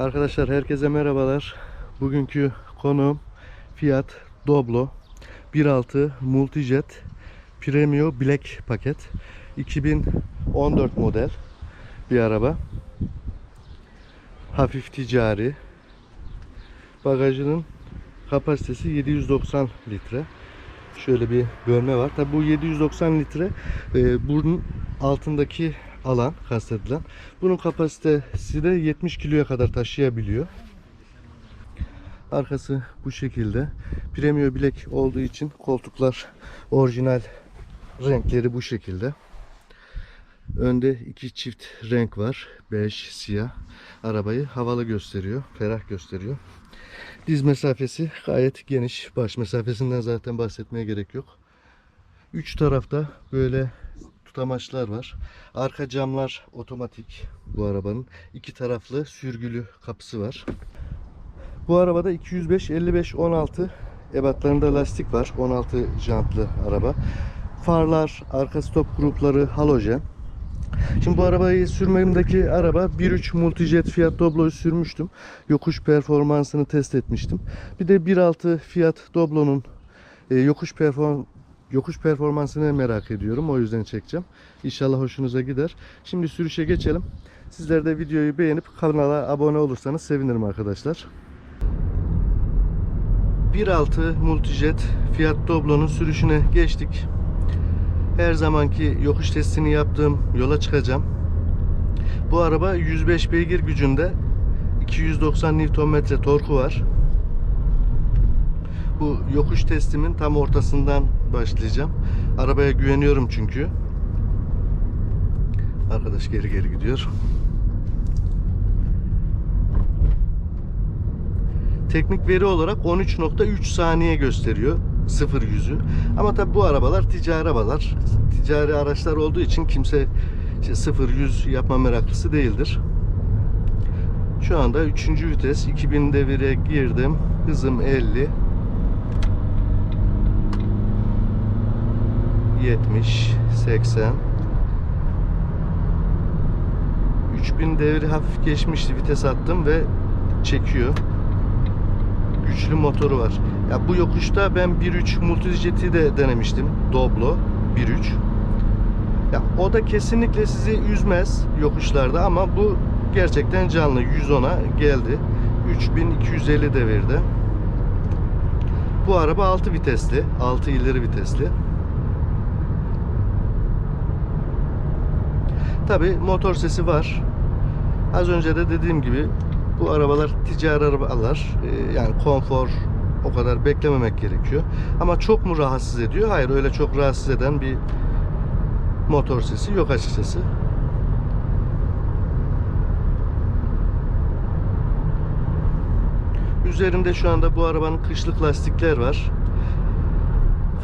Arkadaşlar herkese merhabalar. Bugünkü konuğum Fiat Doblo 1.6 Multijet Premium Black paket 2014 model bir araba. Hafif ticari. Bagajının kapasitesi 790 litre. Şöyle bir bölme var. Tabi bu 790 litre e, bunun altındaki alan kastedilen. Bunun kapasitesi de 70 kiloya kadar taşıyabiliyor. Arkası bu şekilde. Premium bilek olduğu için koltuklar orijinal renkleri bu şekilde. Önde iki çift renk var. Bej, siyah. Arabayı havalı gösteriyor. Ferah gösteriyor. Diz mesafesi gayet geniş. Baş mesafesinden zaten bahsetmeye gerek yok. Üç tarafta böyle tutamaçlar var. Arka camlar otomatik bu arabanın. iki taraflı sürgülü kapısı var. Bu arabada 205 55 16 ebatlarında lastik var. 16 jantlı araba. Farlar, arka stop grupları halojen. Şimdi bu arabayı sürmemdeki araba 1.3 Multijet Fiat Doblo'yu sürmüştüm. Yokuş performansını test etmiştim. Bir de 1.6 Fiat Doblo'nun e, yokuş perform yokuş performansını merak ediyorum. O yüzden çekeceğim. İnşallah hoşunuza gider. Şimdi sürüşe geçelim. Sizler de videoyu beğenip kanala abone olursanız sevinirim arkadaşlar. 1.6 Multijet Fiat Doblo'nun sürüşüne geçtik. Her zamanki yokuş testini yaptığım yola çıkacağım. Bu araba 105 beygir gücünde 290 Nm torku var. Bu yokuş testimin tam ortasından başlayacağım. Arabaya güveniyorum çünkü. Arkadaş geri geri gidiyor. Teknik veri olarak 13.3 saniye gösteriyor 0 yüzü. Ama tabi bu arabalar ticari arabalar. Ticari araçlar olduğu için kimse işte 0 100 yapma meraklısı değildir. Şu anda 3. vites 2000 devire girdim. Hızım 50. 70 80 3000 devri hafif geçmişti. Vites attım ve çekiyor güçlü motoru var. Ya bu yokuşta ben 1.3 Multijet'i de denemiştim. Doblo 1.3. Ya o da kesinlikle sizi üzmez yokuşlarda ama bu gerçekten canlı 110'a geldi. 3250 devirde. Bu araba 6 vitesli, 6 ileri vitesli. Tabi motor sesi var. Az önce de dediğim gibi bu arabalar ticari arabalar. Ee, yani konfor o kadar beklememek gerekiyor. Ama çok mu rahatsız ediyor? Hayır öyle çok rahatsız eden bir motor sesi yok açıkçası. Üzerinde şu anda bu arabanın kışlık lastikler var.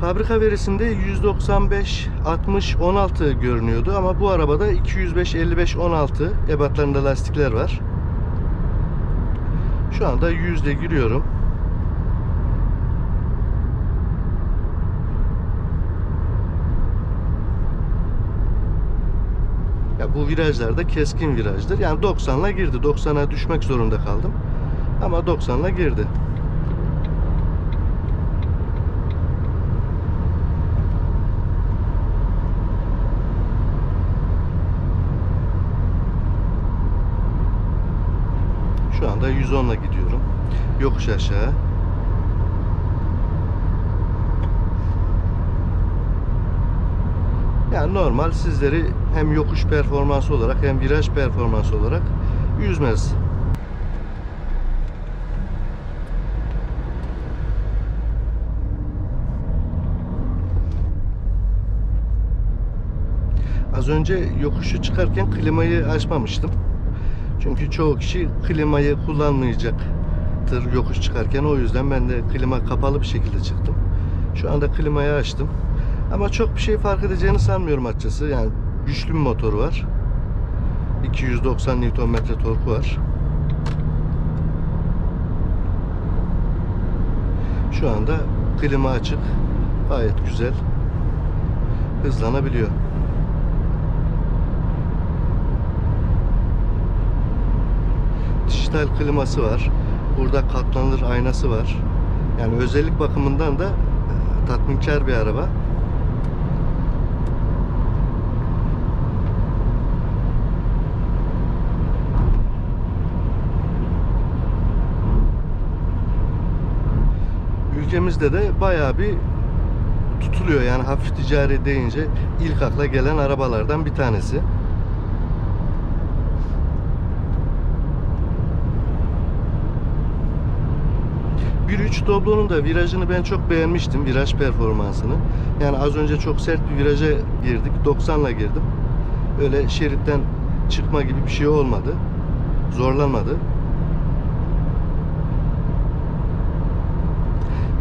Fabrika verisinde 195 60 16 görünüyordu ama bu arabada 205 55 16 ebatlarında lastikler var. Şu anda yüzde giriyorum. Ya bu virajlarda keskin virajdır. Yani 90'la girdi. 90'a düşmek zorunda kaldım. Ama 90'la girdi. Anda 110'la gidiyorum. Yokuş aşağı. Yani normal sizleri hem yokuş performansı olarak hem viraj performansı olarak yüzmez. Az önce yokuşu çıkarken klimayı açmamıştım. Çünkü çoğu kişi klimayı kullanmayacaktır yokuş çıkarken. O yüzden ben de klima kapalı bir şekilde çıktım. Şu anda klimayı açtım. Ama çok bir şey fark edeceğini sanmıyorum açıkçası. Yani güçlü bir motor var. 290 Nm torku var. Şu anda klima açık. Gayet güzel. Hızlanabiliyor. Dijital kliması var. Burada katlanır aynası var. Yani özellik bakımından da e, tatminkar bir araba. Ülkemizde de bayağı bir tutuluyor. Yani hafif ticari deyince ilk akla gelen arabalardan bir tanesi. Bir üç Doblo'nun da virajını ben çok beğenmiştim. Viraj performansını. Yani az önce çok sert bir viraja girdik. 90'la girdim. Öyle şeritten çıkma gibi bir şey olmadı. Zorlanmadı.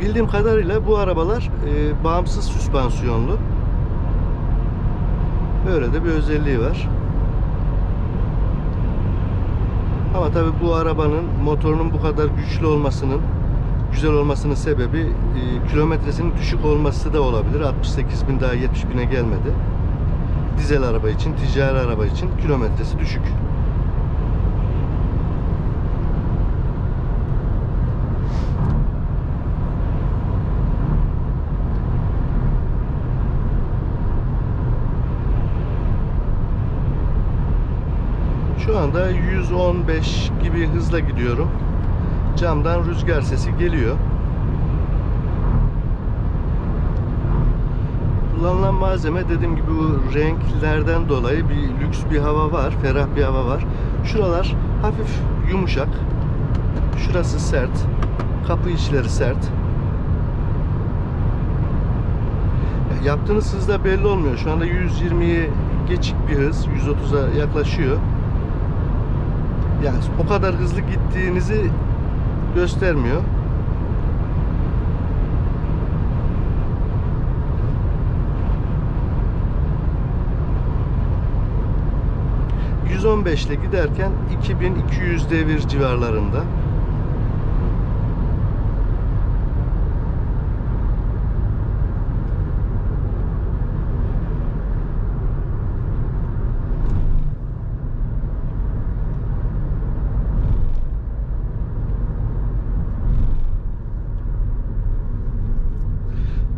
Bildiğim kadarıyla bu arabalar e, bağımsız süspansiyonlu. Böyle de bir özelliği var. Ama tabi bu arabanın motorunun bu kadar güçlü olmasının güzel olmasının sebebi e, kilometresinin düşük olması da olabilir. 68 bin daha 70 bine gelmedi. Dizel araba için, ticari araba için kilometresi düşük. Şu anda 115 gibi hızla gidiyorum. Camdan rüzgar sesi geliyor. Kullanılan malzeme dediğim gibi bu renklerden dolayı bir lüks bir hava var, ferah bir hava var. Şuralar hafif yumuşak. Şurası sert. Kapı içleri sert. Yaptığınız hızda belli olmuyor. Şu anda 120'ye geçik bir hız. 130'a yaklaşıyor. Yani o kadar hızlı gittiğinizi göstermiyor. ...115 ile giderken 2200 devir civarlarında.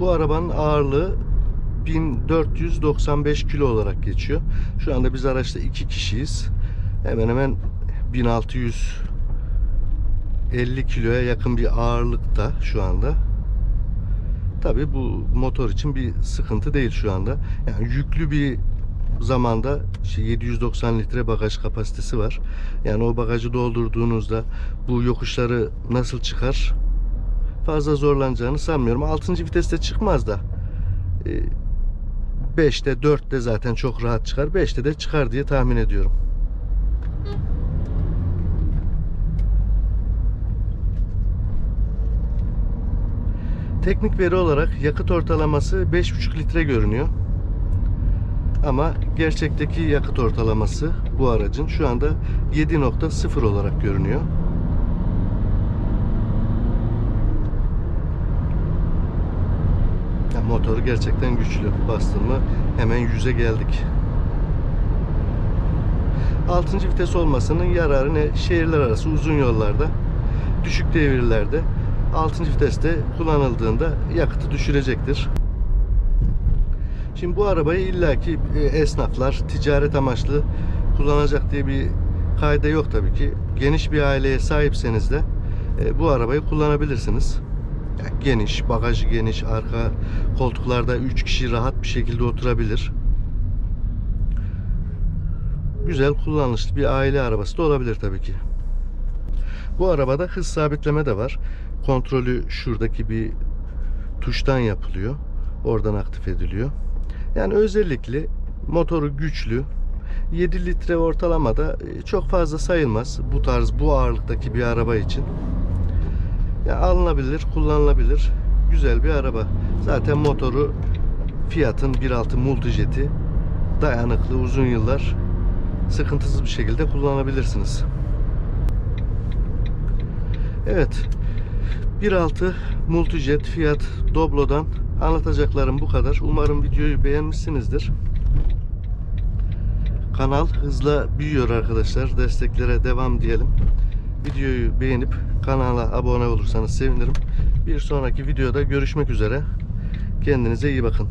Bu arabanın ağırlığı 1495 kilo olarak geçiyor. Şu anda biz araçta iki kişiyiz. Hemen hemen 1650 kiloya yakın bir ağırlıkta şu anda. Tabi bu motor için bir sıkıntı değil şu anda. Yani yüklü bir zamanda işte 790 litre bagaj kapasitesi var. Yani o bagajı doldurduğunuzda bu yokuşları nasıl çıkar fazla zorlanacağını sanmıyorum. 6. viteste çıkmaz da 5'te 4'te zaten çok rahat çıkar. 5'te de çıkar diye tahmin ediyorum. Teknik veri olarak yakıt ortalaması 5,5 litre görünüyor. Ama gerçekteki yakıt ortalaması bu aracın şu anda 7.0 olarak görünüyor. Motoru gerçekten güçlü. Bastın mı hemen yüze geldik. 6. vites olmasının yararı ne? Şehirler arası uzun yollarda, düşük devirlerde 6. viteste kullanıldığında yakıtı düşürecektir. Şimdi bu arabayı illaki e, esnaflar ticaret amaçlı kullanacak diye bir kayda yok tabii ki. Geniş bir aileye sahipseniz de e, bu arabayı kullanabilirsiniz. Geniş, bagajı geniş, arka koltuklarda 3 kişi rahat bir şekilde oturabilir. Güzel kullanışlı bir aile arabası da olabilir tabii ki. Bu arabada hız sabitleme de var. Kontrolü şuradaki bir tuştan yapılıyor. Oradan aktif ediliyor. Yani özellikle motoru güçlü. 7 litre ortalamada e, çok fazla sayılmaz bu tarz bu ağırlıktaki bir araba için. Ya alınabilir, kullanılabilir. Güzel bir araba. Zaten motoru Fiat'ın 1.6 Multijet'i dayanıklı uzun yıllar sıkıntısız bir şekilde kullanabilirsiniz. Evet. 1.6 Multijet Fiat Doblo'dan anlatacaklarım bu kadar. Umarım videoyu beğenmişsinizdir. Kanal hızla büyüyor arkadaşlar. Desteklere devam diyelim. Videoyu beğenip kanala abone olursanız sevinirim. Bir sonraki videoda görüşmek üzere. Kendinize iyi bakın.